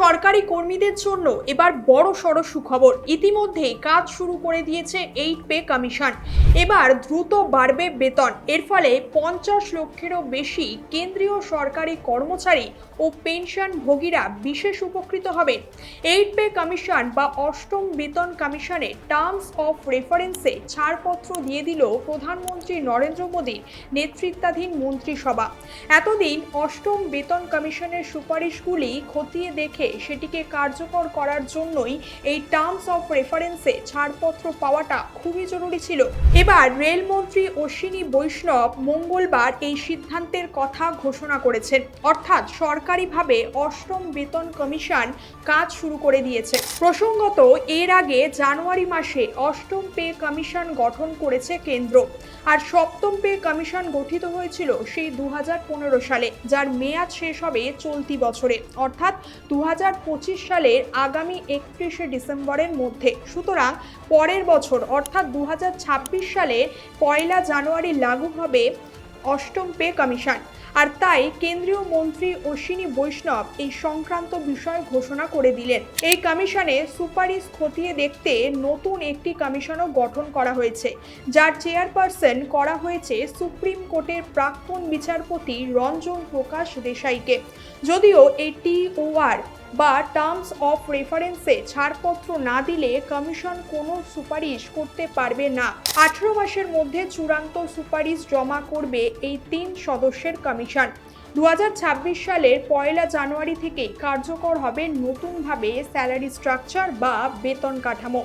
সরকারি কর্মীদের জন্য এবার বড় সড় সুখবর। ইতিমধ্যেই কাজ শুরু করে দিয়েছে এইট পে কমিশন। এবার দ্রুত বাড়বে বেতন। এর ফলে পঞ্চাশ লক্ষেরও বেশি কেন্দ্রীয় সরকারি কর্মচারী ও পেনশন ভোগীরা বিশেষ উপকৃত হবে এইট পে কমিশন বা অষ্টম বেতন কমিশনে টার্মস অফ রেফারেন্সে ছাড়পত্র দিয়ে দিল প্রধানমন্ত্রী নরেন্দ্র মোদীর নেতৃত্বাধীন মন্ত্রিসভা। এতদিন অষ্টম বেতন কমিশনের সুপারিশগুলি খতিয়ে দেখে সেটিকে কার্যকর করার জন্যই এই টার্মস অফ রেফারেন্সে ছাড়পত্র পাওয়াটা খুবই জরুরি ছিল। এবার রেলমন্ত্রী অশ্বিনী বৈষ্ণব মঙ্গলবার এই সিদ্ধান্তের কথা ঘোষণা করেছেন। অর্থাৎ সরকারিভাবে অষ্টম বেতন কমিশন কাজ শুরু করে দিয়েছে। প্রসঙ্গত, এর আগে জানুয়ারি মাসে অষ্টম পে কমিশন গঠন করেছে কেন্দ্র। আর সপ্তম পে কমিশন গঠিত হয়েছিল সেই দু হাজার পনেরো সালে, যার মেয়াদ শেষ হবে চলতি বছরে। অর্থাৎ দু সালের আগামী একত্রিশে ডিসেম্বরের মধ্যে। সুতরাং পরের বছর, অর্থাৎ দু হাজার ছাব্বিশ সালে পয়লা জানুয়ারি লাগু হবে অষ্টম পে কমিশন। আর তাই কেন্দ্রীয় মন্ত্রী অশ্বিনী বৈষ্ণব এই সংক্রান্ত বিষয় ঘোষণা করে দিলেন। এই কমিশনে সুপারিশ খতিয়ে দেখতে নতুন একটি কমিশনও গঠন করা হয়েছে। যার চেয়ারপারসন করা হয়েছে সুপ্রিম কোর্টের প্রাক্তন বিচারপতি রঞ্জন প্রকাশ দেশাইকে। যদিও এই টিওআর বা টার্মস অফ রেফারেন্সে ছাড়পত্র না দিলে কমিশন কোনো সুপারিশ করতে পারবে না। আঠেরো মাসের মধ্যে চূড়ান্ত সুপারিশ জমা করবে এই তিন সদস্যের কমিশন দু হাজার ছাব্বিশ সালের পয়লা জানুয়ারি থেকে কার্যকর হবে নতুনভাবে স্যালারি স্ট্রাকচার বা বেতন কাঠামো।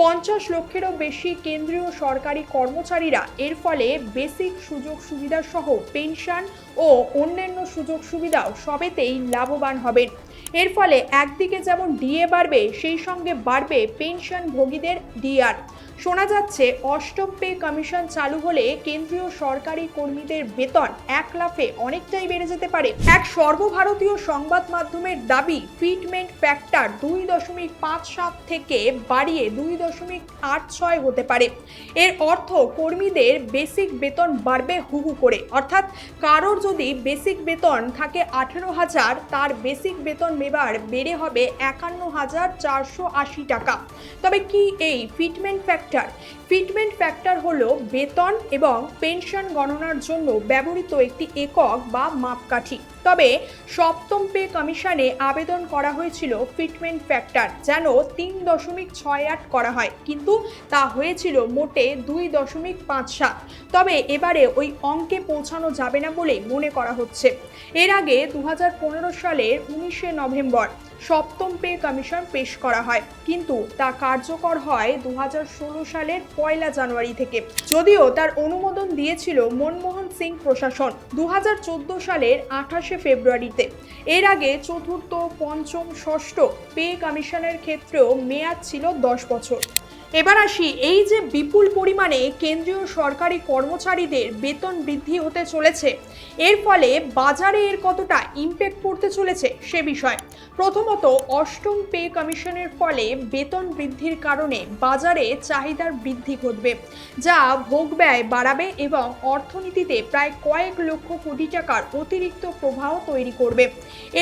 পঞ্চাশ লক্ষেরও বেশি কেন্দ্রীয় সরকারি কর্মচারীরা এর ফলে বেসিক সুযোগ সুবিধা সহ পেনশন ও অন্যান্য সুযোগ সুবিধাও সবেতেই লাভবান হবেন। এর ফলে একদিকে যেমন ডিএ বাড়বে সেই সঙ্গে বাড়বে পেনশন ভোগীদের ডিআর। শোনা যাচ্ছে, অষ্টম পে কমিশন চালু হলে কেন্দ্রীয় সরকারি কর্মীদের বেতন এক লাফে অনেকটাই বেড়ে যেতে পারে। এক সর্বভারতীয় সংবাদ মাধ্যমের দাবি ফিটমেন্ট ফ্যাক্টর দুই দশমিক পাঁচ সাত থেকে বাড়িয়ে দুই দশমিক আট ছয় হতে পারে। এর অর্থ কর্মীদের বেসিক বেতন বাড়বে হুহু করে। অর্থাৎ কারোর যদি বেসিক বেতন থাকে আঠেরো হাজার, তার বেসিক বেতন এবার বেড়ে হবে একান্ন হাজার চারশো আশি টাকা। তবে কি এই ফিটমেন্ট ফ্যাক্টর ফিটমেন্ট ফ্যাক্টর হলো বেতন এবং পেনশন গণনার জন্য ব্যবহৃত একটি একক বা মাপকাঠি। তবে সপ্তম পে কমিশনে আবেদন করা হয়েছিল ফিটমেন্ট ফ্যাক্টর যেন তিন দশমিক ছয় আট করা হয়। কিন্তু তা হয়েছিল মোটে দুই দশমিক পাঁচ সাত। তবে এবারে ওই অঙ্কে পৌঁছানো যাবে না বলে মনে করা হচ্ছে। এর আগে দু হাজার পনেরো সালের উনিশে নভেম্বর সপ্তম পে কমিশন পেশ করা হয়। কিন্তু তা কার্যকর হয় দু হাজার ষোলো সালের পয়লা জানুয়ারি থেকে। যদিও তার অনুমোদন দিয়েছিল মনমোহন সিং প্রশাসন দু হাজার চোদ্দ সালের আঠাশে ফেব্রুয়ারিতে। এর আগে চতুর্থ, পঞ্চম, ষষ্ঠ পে কমিশনের ক্ষেত্রেও মেয়াদ ছিল দশ বছর। এবার আসি, এই যে বিপুল পরিমাণে কেন্দ্রীয় সরকারি কর্মচারীদের বেতন বৃদ্ধি হতে চলেছে, এর ফলে বাজারে এর কতটা ইম্প্যাক্ট পড়তে চলেছে সে বিষয়। প্রথমত, অষ্টম পে কমিশনের ফলে বেতন বৃদ্ধির কারণে বাজারে চাহিদার বৃদ্ধি ঘটবে, যা ভোগ ব্যয় বাড়াবে এবং অর্থনীতিতে প্রায় কয়েক লক্ষ কোটি টাকার অতিরিক্ত প্রবাহ তৈরি করবে।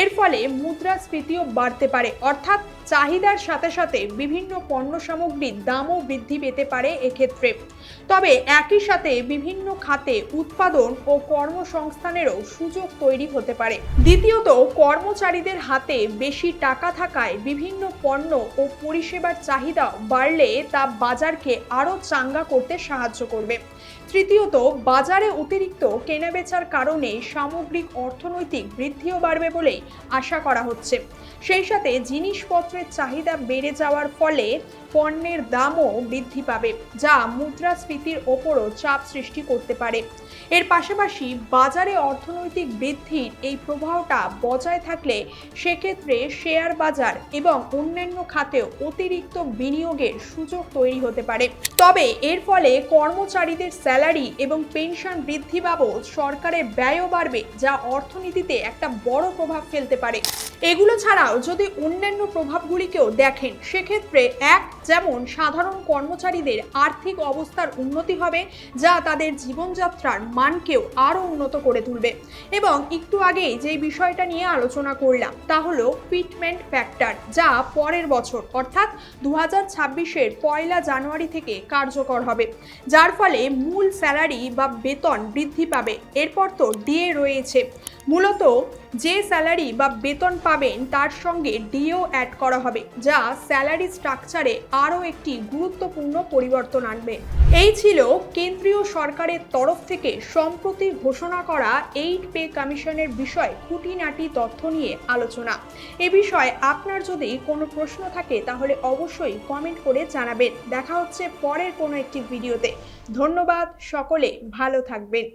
এর ফলে মুদ্রাস্ফীতিও বাড়তে পারে, অর্থাৎ চাহিদার সাথে সাথে বিভিন্ন পণ্য সামগ্রীর দামও বৃদ্ধি পেতে পারে এক্ষেত্রে। তবে একই সাথে বিভিন্ন খাতে উৎপাদন ও কর্মসংস্থানেরও সুযোগ তৈরি হতে পারে। দ্বিতীয়ত, কর্মচারীদের হাতে বেশি টাকা থাকায় বিভিন্ন পণ্য ও পরিষেবার চাহিদা বাড়লে তা বাজারকে আরও চাঙ্গা করতে সাহায্য করবে। তৃতীয়ত, বাজারে অতিরিক্ত কেনাবেচার কারণে সামগ্রিক অর্থনৈতিক বৃদ্ধিও বাড়বে বলেই আশা করা হচ্ছে। সেই সাথে জিনিসপত্রের চাহিদা বেড়ে যাওয়ার ফলে পণ্যের দামও বৃদ্ধি পাবে, যা মুদ্রাস্ফীতির ওপরও চাপ সৃষ্টি করতে পারে। এর পাশাপাশি বাজারে অর্থনৈতিক বৃদ্ধির এই প্রবাহটা বজায় থাকলে সেক্ষেত্রে শেয়ার বাজার এবং অন্যান্য খাতেও অতিরিক্ত বিনিয়োগের সুযোগ তৈরি হতে পারে। তবে এর ফলে কর্মচারীদের স্যালারি এবং পেনশন বৃদ্ধি বাবদ সরকারের ব্যয়ও বাড়বে, যা অর্থনীতিতে একটা বড় প্রভাব ফেলতে পারে। এগুলো ছাড়াও যদি অন্যান্য প্রভাব পদগুলিকেও দেখেন। সেক্ষেত্রে এক, যেমন সাধারণ কর্মচারীদের আর্থিক অবস্থার উন্নতি হবে, যা তাদের জীবনযাত্রার মানকেও আরও উন্নত করে তুলবে। এবং একটু আগেই যে বিষয়টা নিয়ে আলোচনা করলাম, তা হলো ফিটমেন্ট ফ্যাক্টর, যা পরের বছর, অর্থাৎ দু হাজার ছাব্বিশের পয়লা জানুয়ারি থেকে কার্যকর হবে। যার ফলে মূল স্যালারি বা বেতন বৃদ্ধি পাবে। এরপর তো ডিএ রয়েছে। মূলত যে স্যালারি বা বেতন পাবেন তার সঙ্গে ডিও অ্যাড করা হবে, যা স্যালারি স্ট্রাকচারে আরও একটি গুরুত্বপূর্ণ পরিবর্তন আনবে। এই ছিল কেন্দ্রীয় সরকারের তরফ থেকে সম্প্রতি ঘোষণা করা এইট পে কমিশনের বিষয়ে খুঁটিনাটি তথ্য নিয়ে আলোচনা। এ বিষয়ে আপনার যদি কোনো প্রশ্ন থাকে, তাহলে অবশ্যই কমেন্ট করে জানাবেন। দেখা হচ্ছে পরের কোনো একটি ভিডিওতে। ধন্যবাদ সকলে, ভালো থাকবেন।